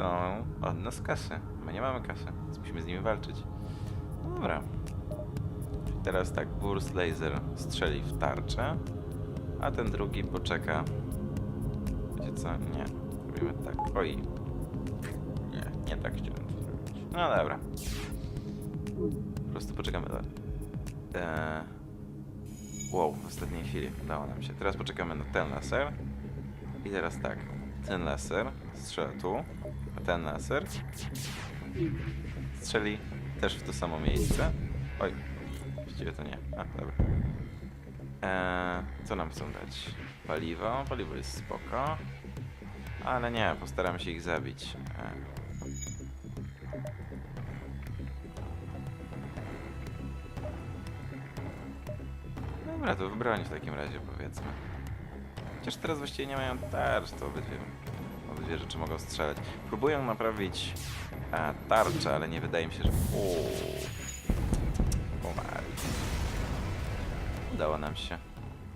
Chcą od nas kasy. My nie mamy kasy, więc musimy z nimi walczyć. No dobra. Teraz tak, Burst Laser strzeli w tarczę, a ten drugi poczeka. Wiecie co? Nie. Robimy tak. Oj. Nie, nie tak chciałem to zrobić. No dobra. Po prostu poczekamy dalej. Eee... Wow, w ostatniej chwili udało nam się. Teraz poczekamy na ten laser. I teraz tak. Ten laser strzela tu, ten laser strzeli też w to samo miejsce. Oj, właściwie to nie. A, dobra. Eee, co nam chcą dać? Paliwo. Paliwo jest spoko. Ale nie, postaram się ich zabić. Eee. Dobra, to w broń w takim razie powiedzmy. Chociaż teraz właściwie nie mają tarcz, to obydwie, obydwie rzeczy mogą strzelać. Próbują naprawić e, tarczę, ale nie wydaje mi się, że... Umarli. Udało nam się.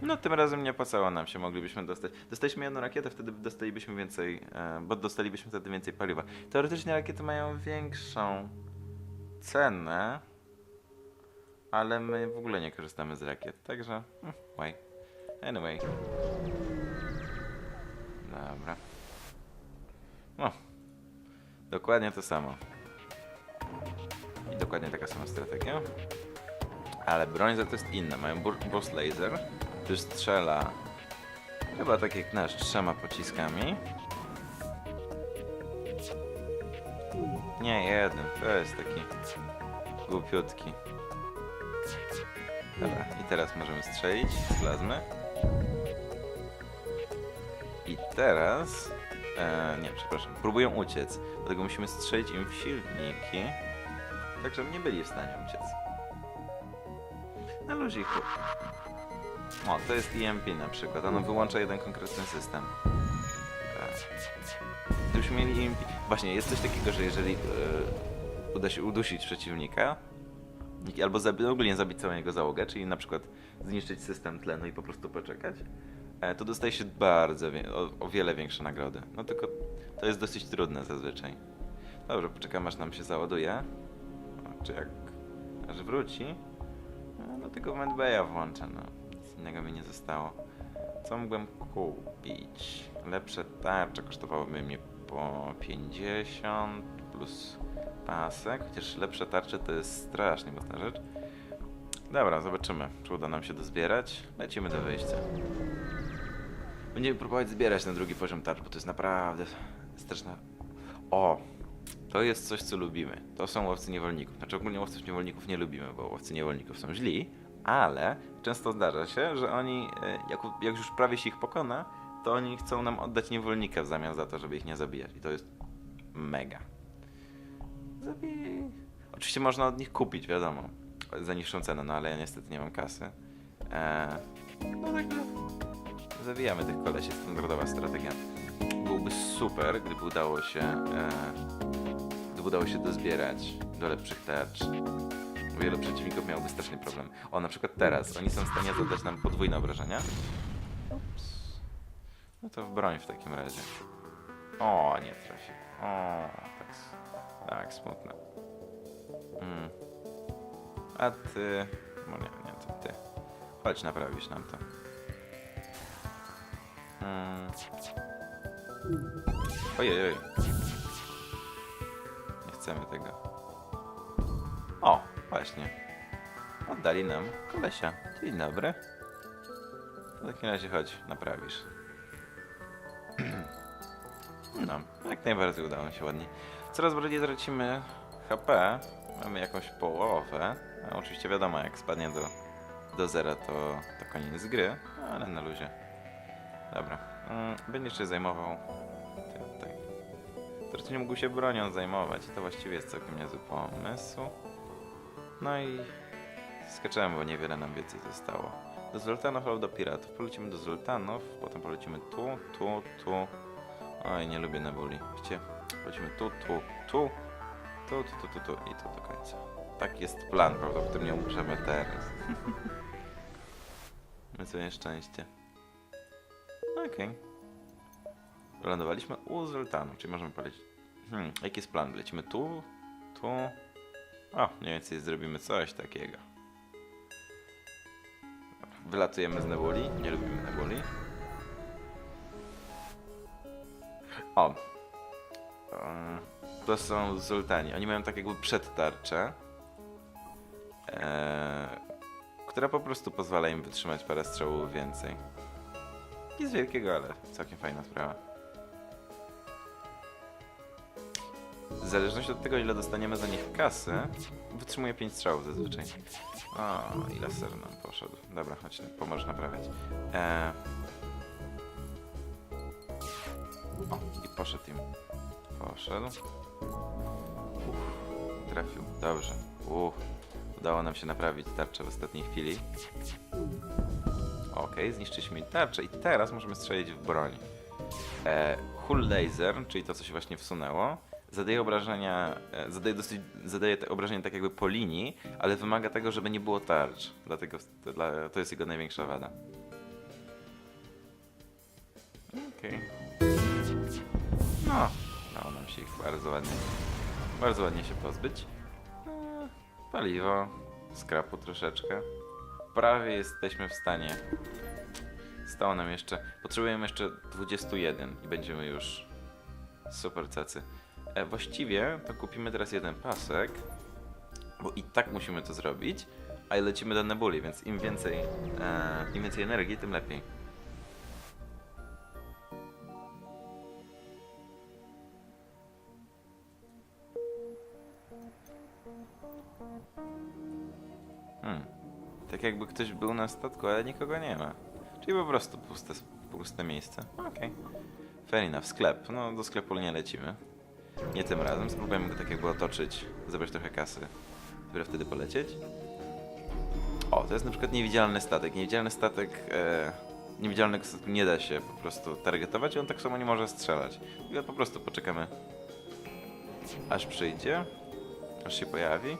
No tym razem nie opłacało nam się, moglibyśmy dostać. Dostaliśmy jedną rakietę, wtedy dostalibyśmy więcej, e, bo dostalibyśmy wtedy więcej paliwa. Teoretycznie rakiety mają większą cenę, ale my w ogóle nie korzystamy z rakiet, także... Hmm, why? Anyway. Dobra. No. Dokładnie to samo. I dokładnie taka sama strategia. Ale broń za to jest inna. Mają burst laser, który strzela chyba tak jak nasz, trzema pociskami. Nie, jeden. To jest taki głupiutki. Dobra, i teraz możemy strzelić z plazmy. I teraz... E, nie, przepraszam. Próbują uciec. Dlatego musimy strzelić im w silniki, tak żeby nie byli w stanie uciec. Na luziku. O, to jest EMP na przykład. Ono wyłącza jeden konkretny system. E, Gdybyśmy mieli EMP... Właśnie, jest coś takiego, że jeżeli e, uda się udusić przeciwnika, albo zabi- ogólnie zabić całą jego załogę, czyli na przykład zniszczyć system tlenu i po prostu poczekać, to dostaje się bardzo, o, o wiele większe nagrody. No tylko to jest dosyć trudne zazwyczaj. Dobrze, poczekam aż nam się załaduje. O, Czy jak aż wróci, e, no tylko Medbaya włączę, no. Nic innego mi nie zostało. Co mógłbym kupić? Lepsze tarcze kosztowałyby mnie po 50 plus pasek, chociaż lepsze tarcze to jest strasznie mocna rzecz. Dobra, zobaczymy, czy uda nam się dozbierać. Lecimy do wyjścia. Będziemy próbować zbierać na drugi poziom tarcz, bo to jest naprawdę straszna... O! To jest coś, co lubimy. To są łowcy niewolników. Znaczy ogólnie łowców niewolników nie lubimy, bo łowcy niewolników są źli, ale często zdarza się, że oni, e, jak, jak już prawie się ich pokona, to oni chcą nam oddać niewolnika w zamian za to, żeby ich nie zabijać. I to jest mega. Zabij. Oczywiście można od nich kupić, wiadomo, za niższą cenę, no ale ja niestety nie mam kasy. Eee, no także zawijamy tych kolesi, standardowa strategia. Byłby super, gdyby udało się, e, gdyby udało się dozbierać do lepszych tarcz. Wielu przeciwników miałoby straszny problem. O, na przykład teraz, oni są w stanie zadać nam podwójne obrażenia. Ups. No to w broń w takim razie. O, nie trafił. O, tak, tak, smutne. Mm. A ty... No nie, nie, to ty. Chodź, naprawisz nam to. Mm. Ojej, oj. Nie chcemy tego. O, właśnie. Oddali nam kolesia. Dzień dobry. W takim razie chodź, naprawisz. No, jak najbardziej udało się ładnie. Coraz bardziej tracimy HP. Mamy jakąś połowę. Oczywiście wiadomo, jak spadnie do, do zera, to, to koniec gry. Ale na luzie. Dobra. Mm, Będziesz się zajmował tym. Teraz nie mógł się bronią zajmować. To właściwie jest całkiem niezły pomysł. No i skaczemy, bo niewiele nam więcej zostało. Do Zoltanów albo do Piratów. Polecimy do Zoltanów, potem polecimy tu, tu, tu. Oj, nie lubię nebuli. Widzicie? Polecimy tu, tu, tu. Tu, tu, tu, tu, tu i tu do końca. Tak jest plan, prawdopodobnie umrzemy teraz. My sobie szczęście. Okej. Wylądowaliśmy u Zoltanu, czyli możemy polecieć. Hmm, jaki jest plan? Lecimy tu, tu. O, mniej więcej zrobimy coś takiego. Wylatujemy z Nebuli. Nie lubimy Nebuli. O. Eee, To są Zoltani. Oni mają tak jakby przedtarczę. Eee, która po prostu pozwala im wytrzymać parę strzałów więcej. Nic wielkiego, ale całkiem fajna sprawa. W zależności od tego, ile dostaniemy za nich kasy, wytrzymuje 5 strzałów zazwyczaj. O, i laser nam poszedł. Dobra, chodź, pomożesz naprawiać. Eee... O, i poszedł im. Poszedł. Uff, trafił. Dobrze. Uff, udało nam się naprawić tarczę w ostatniej chwili. Okej, zniszczyliśmy tarczę i teraz możemy strzelić w broń. E, Hull Laser, czyli to, co się właśnie wsunęło, zadaje obrażenia, e, zadaje, dosyć, zadaje te obrażenia tak jakby po linii, ale wymaga tego, żeby nie było tarcz. Dlatego to, dla, to jest jego największa wada. Okej. No, udało nam się ich bardzo ładnie, bardzo ładnie się pozbyć. E, Paliwo, skrapu troszeczkę. Prawie jesteśmy w stanie. Stało nam jeszcze. Potrzebujemy jeszcze 21 i będziemy już super cacy. E, właściwie to kupimy teraz jeden pasek, bo i tak musimy to zrobić, a lecimy do Nebuli, więc im więcej, e, im więcej energii, tym lepiej. Ktoś był na statku, ale nikogo nie ma. Czyli po prostu puste, puste miejsce. Okej. Fair enough. Sklep. No, do sklepu nie lecimy. Nie tym razem. Spróbujemy go tak jakby otoczyć, zebrać trochę kasy. Dopiero wtedy polecieć. O, to jest na przykład niewidzialny statek. Niewidzialny statek... E, niewidzialnego nie da się po prostu targetować i on tak samo nie może strzelać. Tylko po prostu poczekamy aż przyjdzie, aż się pojawi.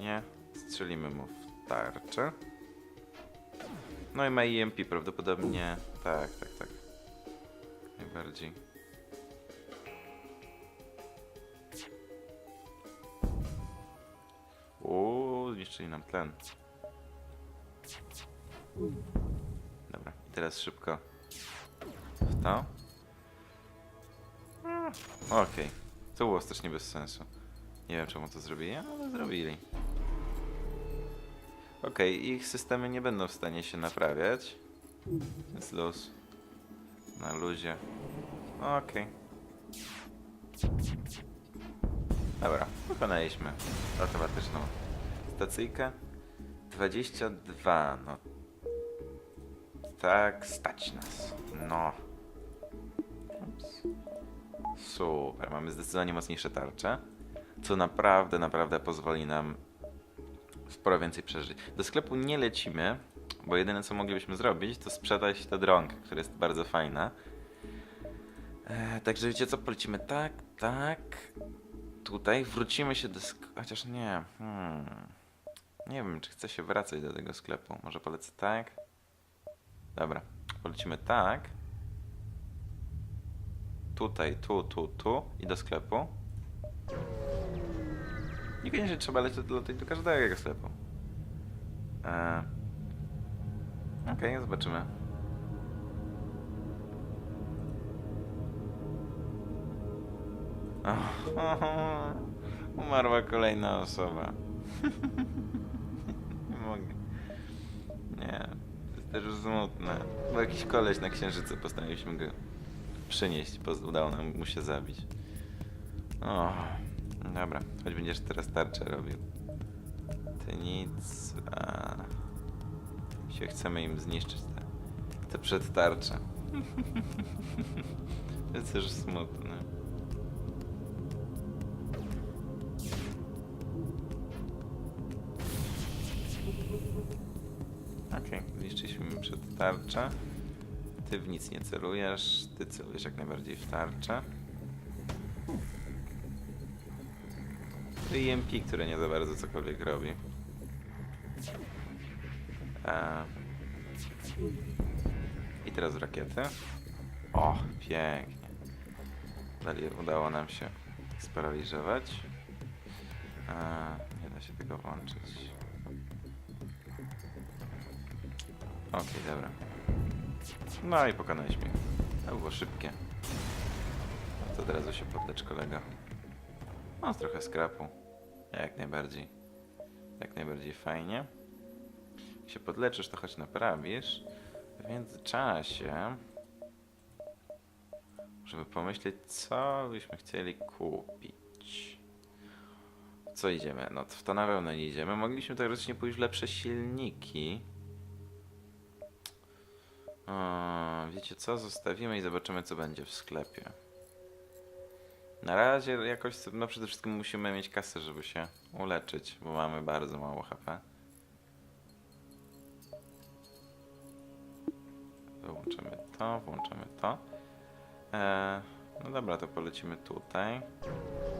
Nie. Strzelimy mu tarczę. No i ma EMP prawdopodobnie. Tak, tak, tak. Najbardziej. Uuu, zniszczyli nam tlen. Dobra, i teraz szybko w to. Mm, Okej, to było strasznie bez sensu. Nie wiem czemu to zrobili, ale zrobili. Okej, ich systemy nie będą w stanie się naprawiać. Więc luz. Na luzie. Okej. Dobra, wykonaliśmy automatyczną stacyjkę. 22, no. Tak, stać nas. No. Ups. Super, mamy zdecydowanie mocniejsze tarcze. Co naprawdę, naprawdę pozwoli nam sporo więcej przeżyć. Do sklepu nie lecimy, bo jedyne co moglibyśmy zrobić, to sprzedać tę dronkę, która jest bardzo fajna. E, także wiecie co, polecimy tak, tak. Tutaj wrócimy się do sklepu. Chociaż nie. Hmm. Nie wiem, czy chcę się wracać do tego sklepu. Może polecę tak. Dobra, polecimy tak. Tutaj, tu, tu, tu i do sklepu. Niekoniecznie trzeba lecieć do, do, każdego sklepu. Eee. Okej, zobaczymy. Oh, umarła kolejna osoba. Nie mogę. Nie, to jest też smutne. Bo jakiś koleś na księżycu postanowiliśmy go przynieść, bo udało nam mu się zabić. O, dobra, choć będziesz teraz tarczę robił. Ty nic, a się chcemy im zniszczyć te, te przedtarcze. to jest też smutne. Okej, zniszczyliśmy przed tarczę. Ty w nic nie celujesz, ty celujesz jak najbardziej w tarczę. EMP, które nie za bardzo cokolwiek robi. E... I teraz rakiety. O, pięknie. Dali, udało nam się sparaliżować. E... Nie da się tego włączyć. Okej, dobra. No i pokonaliśmy. To było szybkie. To od razu się podlecz kolego. No, trochę skrapu. Jak najbardziej. Jak najbardziej fajnie. Jak się podleczysz, to choć naprawisz. W międzyczasie... Żeby pomyśleć, co byśmy chcieli kupić. Co idziemy? No w to na pewno nie idziemy. Mogliśmy teoretycznie pójść w lepsze silniki. O, wiecie co? Zostawimy i zobaczymy, co będzie w sklepie. Na razie jakoś, no przede wszystkim musimy mieć kasę, żeby się uleczyć, bo mamy bardzo mało HP. Włączymy to, włączymy to. E, no dobra, to polecimy tutaj.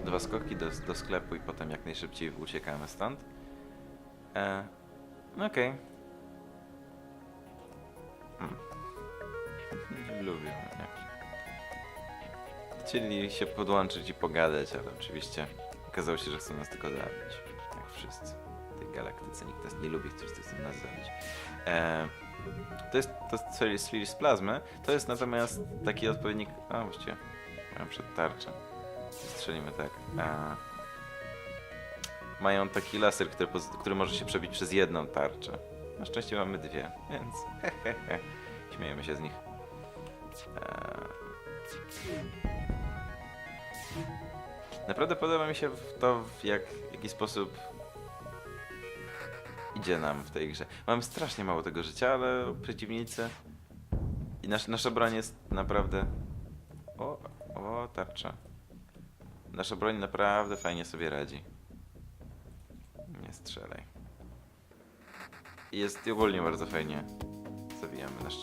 Dwa skoki do, do sklepu i potem jak najszybciej uciekamy stąd. E, no okej. Hmm. Nie lubię jak Chcieli się podłączyć i pogadać, ale oczywiście okazało się, że chcą nas tylko zabić. Jak wszyscy w tej galaktyce. Nikt nas nie lubi, wszyscy chcą nas zabić. E, to jest to serii Sphere z plazmy. To jest natomiast taki odpowiednik. A właściwie mam przed tarczę. Strzelimy tak. E, mają taki laser, który, który może się przebić przez jedną tarczę. Na szczęście mamy dwie, więc. Śmiejemy się z nich. Eee, Naprawdę podoba mi się to, w jak, w jaki sposób idzie nam w tej grze. Mamy strasznie mało tego życia, ale przeciwnicy i nasz, nasza broń jest naprawdę... O, o, tarcza. Nasza broń naprawdę fajnie sobie radzi. Nie strzelaj. Jest ogólnie bardzo fajnie. Zabijamy nasz...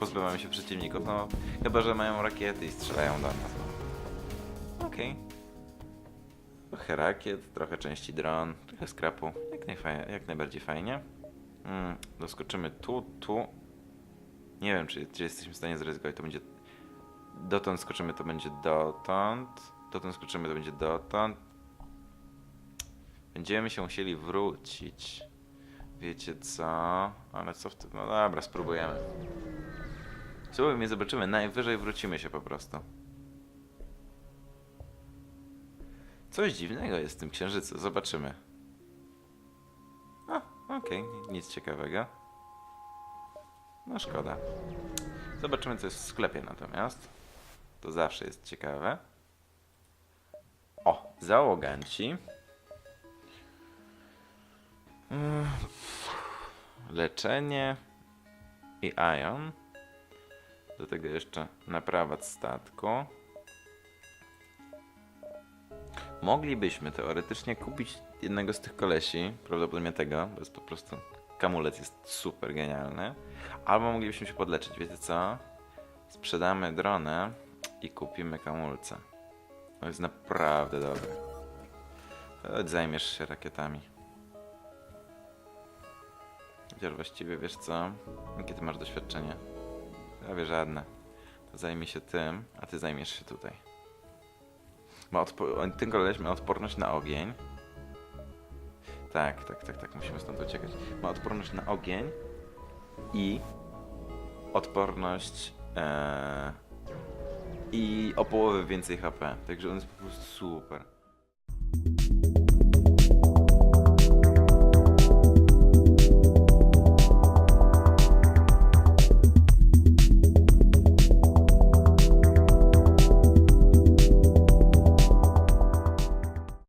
Pozbywamy się przeciwników, no chyba, że mają rakiety i strzelają do nas. Okej. Trochę rakiet, trochę części dron, trochę skrapu. Jak, jak najbardziej fajnie. Mm, doskoczymy tu, tu. Nie wiem, czy, czy jesteśmy w stanie zrealizować. To będzie. Dotąd skoczymy, to będzie dotąd. Dotąd skoczymy, to będzie dotąd. Będziemy się musieli wrócić. Wiecie co? Ale co w tym? No dobra, spróbujemy. Spróbujmy, zobaczymy. Najwyżej wrócimy się po prostu. Coś dziwnego jest w tym księżycu. Zobaczymy. A, okej, nic ciekawego. No szkoda. Zobaczymy, co jest w sklepie natomiast. To zawsze jest ciekawe. O, załoganci. Mm, Leczenie i ion. Do tego jeszcze naprawa statku. Moglibyśmy teoretycznie kupić jednego z tych kolesi, prawdopodobnie tego, bo jest po prostu kamulec jest super genialny. Albo moglibyśmy się podleczyć, wiecie co? Sprzedamy dronę i kupimy kamulca. To jest naprawdę dobre. Zajmiesz się rakietami. Chociaż właściwie wiesz co? Jakie ty masz doświadczenie? Prawie żadne. To zajmie się tym, a ty zajmiesz się tutaj. Ma ten koleś ma odporność na ogień. Tak, tak, tak, tak, musimy stąd uciekać. Ma odporność na ogień i odporność e, i o połowę więcej HP. Także on jest po prostu super.